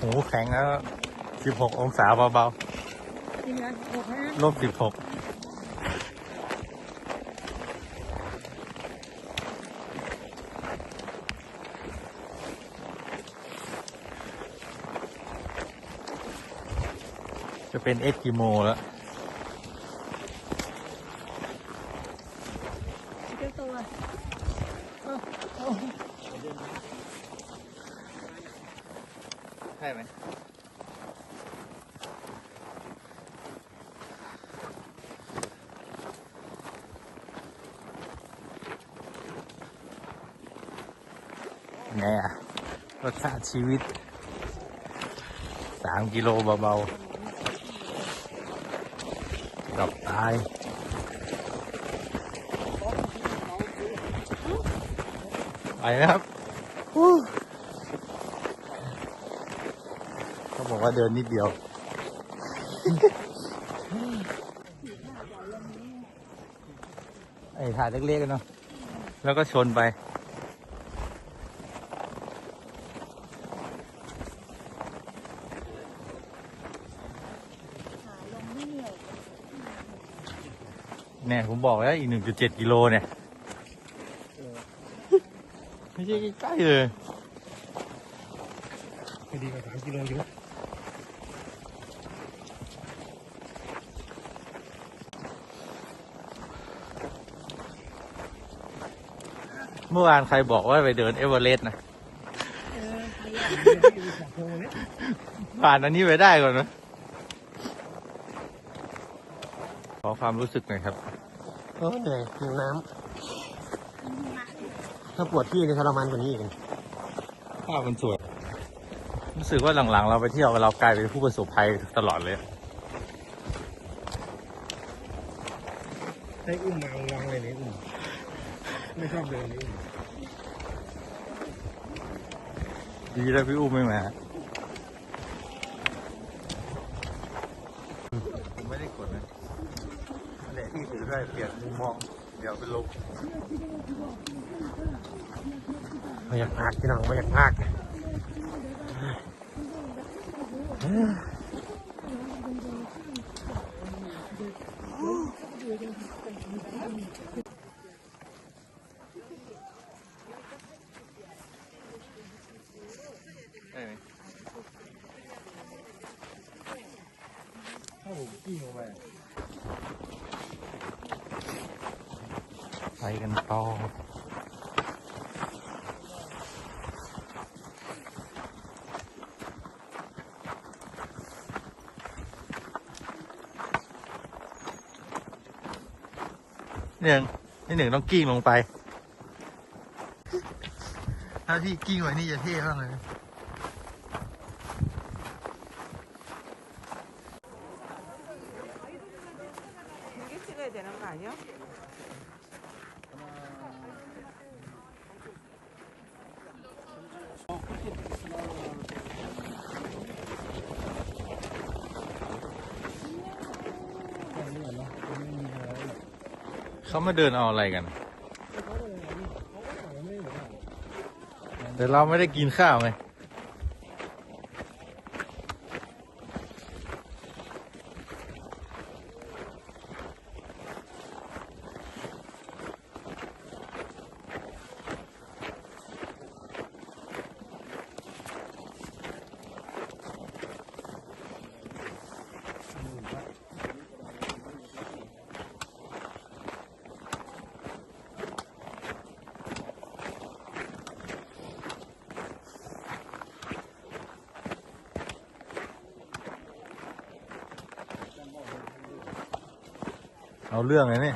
หูแข็งแล้วสิบหกองศาเบาจริงนะหกนะๆลบสิบหกจะเป็นเอ็กกิโมแล้ว เจ้าตัวเออโอ้ ใช่ไหมไงอะรสชาติชีวิตสามกิโลเบาๆกับตายไปนะครับอู้เขา บอกว่าเดินนิดเดียว ไอ้ถ่ายเล็กๆกันเนาะ แล้วก็ชนไปขาลงไม่เหนื่อยเนี่ยผมบอกแล้วอีกหนึ่งจุดเจ็ดกิโลเนี่ย ไม่ใช่ใกล้ๆเลย ไม่ดีกว่าสามกิโลอยู่นะเมื่อวานใครบอกว่าไปเดินเอเวอเรสต์นะเออพยายามสามกิโลเนี่ยผ่านอันนี้ไปได้ก่อนนะขอความรู้สึกหน่อยครับโอ้เหนื่อยหิวน้ำถ้าปวดที่จะทรมานกว่านี้อีกภาพมันสวย รู้สึกว่าหลังๆ เราไปเที่ยวเรากลายเป็นผู้ประสบภัยตลอดเลยให้อุ้มมาลองเลยเนี่ยอุ้มไม่ชอบเดินเลยอุ้มดีแล้วพี่อุ้มไม่มาผมไม่ได้กดนะนั่นแหละที่ถือได้เปลี่ยนมุมมอง เดี๋ยวเป็นลมไม่อยากพากพี่น้องไม่อยากพากได้ไหมถ้าผมกิ้งลงไป ไปกันต่อเนี่ยนี่หนึ่งต้องกิ้งลงไป ถ้าพี่กิ้งไว้นี่จะเท่มากเลย 이게 찍어야 되는 거 아니야? เขามาเดินเอาอะไรกัน แต่เราไม่ได้กินข้าวไง เอาเรื่องเลยนี่